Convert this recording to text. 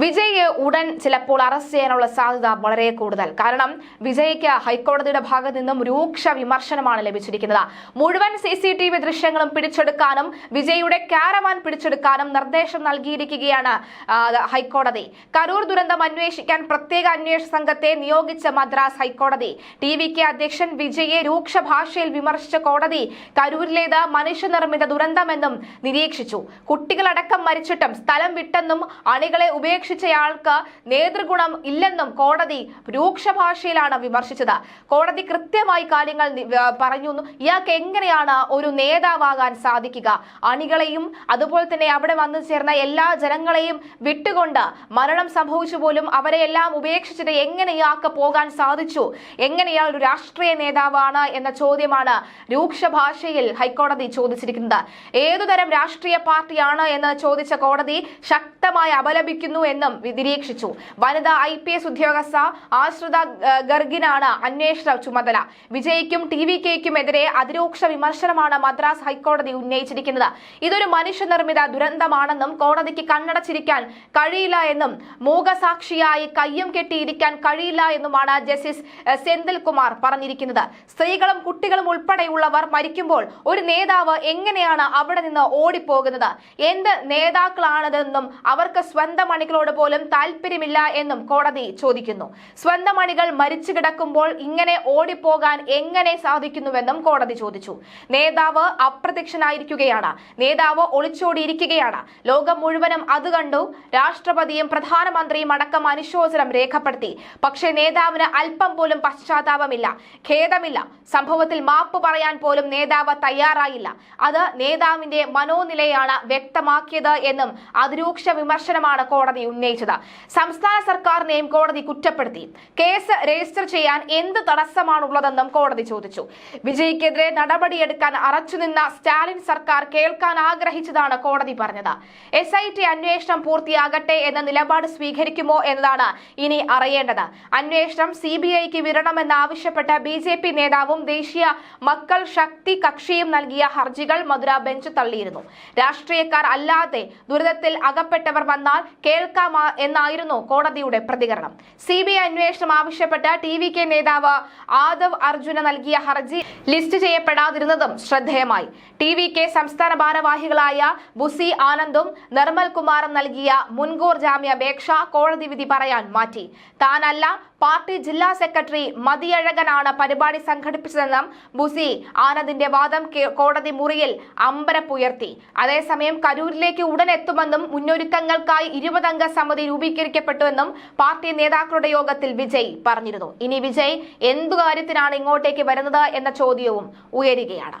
വിജയ്ക്ക് ഉടൻ ചിലപ്പോൾ അറസ്റ്റ് ചെയ്യാനുള്ള സാധ്യത വളരെ കൂടുതൽ. കാരണം വിജയ്ക്ക് ഹൈക്കോടതിയുടെ ഭാഗത്ത് നിന്നും രൂക്ഷ വിമർശനമാണ് ലഭിച്ചിരിക്കുന്നത്. മുഴുവൻ സി സി ടി വി ദൃശ്യങ്ങളും പിടിച്ചെടുക്കാനും വിജയുടെ കാരവാൻ പിടിച്ചെടുക്കാനും നിർദ്ദേശം നൽകിയിരിക്കുകയാണ് ഹൈക്കോടതി. കരൂർ ദുരന്തം അന്വേഷിക്കാൻ പ്രത്യേക അന്വേഷണ സംഘത്തെ നിയോഗിച്ച മദ്രാസ് ഹൈക്കോടതി. ടി വി കെ അധ്യക്ഷൻ വിജയെ രൂക്ഷ ഭാഷയിൽ വിമർശിച്ച കോടതി കരൂരിലേത് മനുഷ്യനിർമ്മിത ദുരന്തമെന്നും നിരീക്ഷിച്ചു. കുട്ടികളടക്കം മരിച്ചിട്ടും സ്ഥലം വിട്ടെന്നും അണികളെ ഉപേക്ഷിച്ചയാൾക്ക് നേതൃഗുണം ഇല്ലെന്നും കോടതി രൂക്ഷ ഭാഷയിലാണ് വിമർശിച്ചത്. കോടതി കൃത്യമായി കാര്യങ്ങൾ പറഞ്ഞു ഇയാൾക്ക് എങ്ങനെയാണ് ഒരു നേതാവാകാൻ സാധിക്കുക? അണികളെയും അതുപോലെ തന്നെ അവിടെ വന്നു ചേർന്ന എല്ലാ ജനങ്ങളെയും വിട്ടുകൊണ്ട് മരണം സംഭവിച്ചു പോലും അവരെ എല്ലാം ഉപേക്ഷിച്ചിട്ട് എങ്ങനെ ഇയാൾക്ക് പോകാൻ സാധിച്ചു? എങ്ങനെയാൾ ഒരു രാഷ്ട്രീയ നേതാവാണ് എന്ന ചോദ്യമാണ് രൂക്ഷ ഭാഷയിൽ ഹൈക്കോടതി ചോദിച്ചിരിക്കുന്നത്. ഏതുതരം രാഷ്ട്രീയ പാർട്ടിയാണ് എന്ന് ചോദിച്ച കോടതി ശക്തമായി അപലപിക്കുന്നു എന്നും നിരീക്ഷിച്ചു വനിതാ ഐ പി എസ് ഉദ്യോഗസ്ഥ ആശ്രിത ഗർഗിനാണ് അന്വേഷണ ചുമതല. വിജയ്ക്കും ടി വി കെയ്ക്കും എതിരെ അതിരൂക്ഷ വിമർശനമാണ് മദ്രാസ് ഹൈക്കോടതി ഉന്നയിച്ചിരിക്കുന്നത്. ഇതൊരു മനുഷ്യനിർമ്മിത ദുരന്തമാണെന്നും കോടതിക്ക് കണ്ണടച്ചിരിക്കാൻ കഴിയില്ല എന്നും മൂകസാക്ഷിയായി കയ്യും കെട്ടിയിരിക്കാൻ കഴിയില്ല എന്നുമാണ് ജസ്റ്റിസ് സെന്തിൽകുമാർ സെന്തിൽ കുമാർ പറഞ്ഞിരിക്കുന്നത്. സ്ത്രീകളും കുട്ടികളും ഉൾപ്പെടെയുള്ളവർ മരിക്കുമ്പോൾ ഒരു നേതാവ് എങ്ങനെയാണ് അവിടെ നിന്ന് ഓടിപ്പോകുന്നത്? എന്ത് നേതാക്കളാണിതെന്നും അവർക്ക് സ്വന്തം അണികളോട് പോലും താല്പര്യമില്ല എന്നും കോടതി ചോദിക്കുന്നു. സ്വന്തം അണികൾ മരിച്ചു കിടക്കുമ്പോൾ ഇങ്ങനെ ഓടിപ്പോകാൻ എങ്ങനെ സാധിക്കുന്നുവെന്നും കോടതി ചോദിച്ചു. നേതാവ് അപ്രത്യക്ഷനായിരിക്കുകയാണ്. നേതാവ് ഒളിച്ചോടിയിരിക്കുകയാണ്. ലോകം മുഴുവനും അത് കണ്ടു. രാഷ്ട്രപതിയും പ്രധാനമന്ത്രിയും അടക്കം അനുശോചനം രേഖപ്പെടുത്തി. പക്ഷേ നേതാവിന് അല്പം പോലും പശ്ചാത്താപമില്ല. ഖേദമില്ല. സംഭവത്തിൽ മാപ്പ് പറയാൻ പോലും നേതാവ് തയ്യാറായില്ല. അത് നേതാവിന്റെ മനോനിലയാണ് വ്യക്തമാക്കിയത് എന്നും അതിരൂക്ഷ വിമർശനമാണ് കോടതി ഉന്നയിച്ചത്. സംസ്ഥാന സർക്കാരിനെയും കോടതി കുറ്റപ്പെടുത്തി. കേസ് രജിസ്റ്റർ ചെയ്യാൻ എന്ത് തടസ്സമാണുള്ളതെന്നും കോടതി ചോദിച്ചു. വിജയ്ക്കെതിരെ നടപടിയെടുക്കാൻ അറച്ചുനിന്ന സ്റ്റാലിൻ സർക്കാർ കേൾക്കാൻ ആഗ്രഹിച്ചതാണ് കോടതി പറഞ്ഞത്. എസ് അന്വേഷണം പൂർത്തിയാകട്ടെ എന്ന നിലപാട് സ്വീകരിക്കുമോ എന്നതാണ് ഇനി അറിയേണ്ടത്. അന്വേഷണം സി ബി ഐക്ക് വിരണമെന്നാവശ്യപ്പെട്ട ബി ജെ പി നേതാവും ദേശീയ മക്കൾ ശക്തി കക്ഷിയും നൽകിയ ഹർജികൾ മധുര ബെഞ്ച് തള്ളിയിരുന്നു. രാഷ്ട്രീയക്കാർ അല്ലാതെ ദുരിതത്തിൽ അകപ്പെട്ടവർ വന്നാൽ കേൾക്കാമാ എന്നായിരുന്നു കോടതിയുടെ പ്രതികരണം. സി ബി ഐ അന്വേഷണം ആവശ്യപ്പെട്ട ടി വി കെ നേതാവ് ആദവ് അർജുന നൽകിയ ഹർജി ലിസ്റ്റ് ചെയ്യപ്പെടാതിരുന്നതും ശ്രദ്ധേയമായി. ടി വി കെ സംസ്ഥാന ഭാരവാഹികളായ ബുസി ആനന്ദും നിർമ്മൽ കുമാറും നൽകിയ മുൻകൂർ ജാമ്യാപേക്ഷ കോടതി വിധി പറയാൻ മാറ്റി. താനല്ല പാർട്ടി ജില്ലാ സെക്രട്ടറി മതിയഴകനാണ് പരിപാടി സംഘടിപ്പിച്ചതെന്നും ബുസി ആനന്ദിന്റെ വാദം കോടതി മുറിയിൽ അമ്പരപ്പുയർത്തി അതേസമയം കരൂരിലേക്ക് ഉടൻ എത്തുമെന്നും മുന്നൊരുക്കങ്ങൾക്കായി ഇരുപതംഗ സമിതി രൂപീകരിക്കപ്പെട്ടുവെന്നും പാർട്ടി നേതാക്കളുടെ യോഗത്തിൽ വിജയ് പറഞ്ഞിരുന്നു. ഇനി വിജയ് എന്തു കാര്യത്തിനാണ് ഇങ്ങോട്ടേക്ക് വരുന്നത് എന്ന ചോദ്യവും ഉയരുകയാണ്.